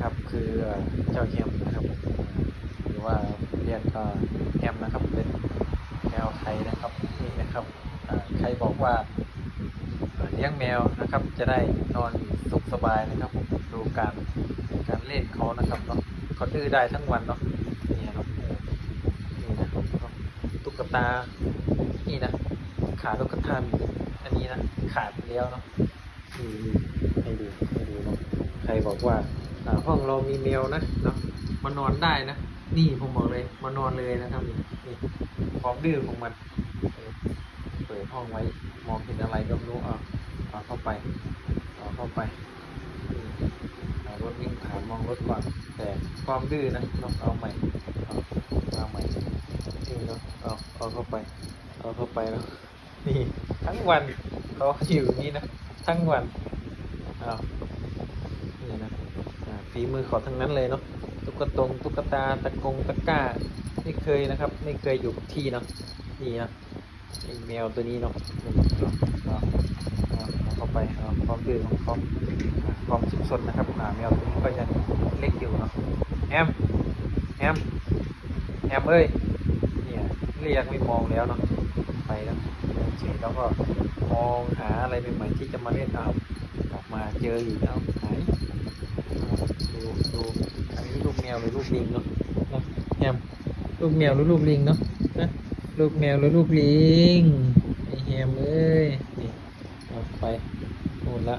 นะครับ คือเจ้าแฮมนะครับ หรือว่าเรียกก็แฮมนะครับเป็นแมวไทยนะครับนี่นะครับใครบอกว่าเลี้ยงแมวนะครับ จะได้นอนสุขสบายนะครับผมดูการการเล่นเขานะครับเนาะเขาดื้อได้ทั้งวันเนาะนี่นะนี่นะตุ๊กตานี่นะขาตุ๊กตามีอันนี้นะขาดไปแล้วเนาะให้ดูให้ดูเนาะใครบอกว่า ห้องเรามีแมวนะเนาะมานอนได้นะ นี่ผมบอกเลยมานอนเลยนะครับนี่นี่ความดื้อของมันเปิดห้องไว้มองเห็นอะไรก็รู้เอาเอาเข้าไปเอาเข้าไปนี่รถวิ่งผ่านมองรถก่อนแต่ความดื้อนะเนาะเอาใหม่เอาเอาใหม่นี่เนาะเอาเอาเข้าไปเอาเข้าไปแล้วนี่ทั้งวันเขาอยู่นี้นะทั้งวันอ้าวนี่นะอ่า ฝีมือเขาทั้งนั้นเลยเนาะตุ๊กตงตุ๊กตาตะกงตะก้า ไม่เคยนะครับ ไม่เคยอยู่กับที่เนาะนี่นะไอแมวตัวนี้เนาะเอาเข้าไปเอาความดื้อของเขาอ่าความสุขสนนะครับอ่าแมวตัวนี้ก็ยังเล็กอยู่เนาะแอมแอมแอมเอ้ยเนี่ยเรียกไม่มองแล้วเนาะไปแล้วเฉยแล้วก็มองหาอะไรใหม่ๆที่จะมาเล่นเอาออกมาเจออยู่แล้วหายดูดูอันนี้ลูกแมว หรือลูกลิงเนาะแฮมลูกแมวหรือลูกลิงเนาะนะลูกแมวหรือลูกลิงไอแฮมเอ้ยนี่เอาไปหมดละ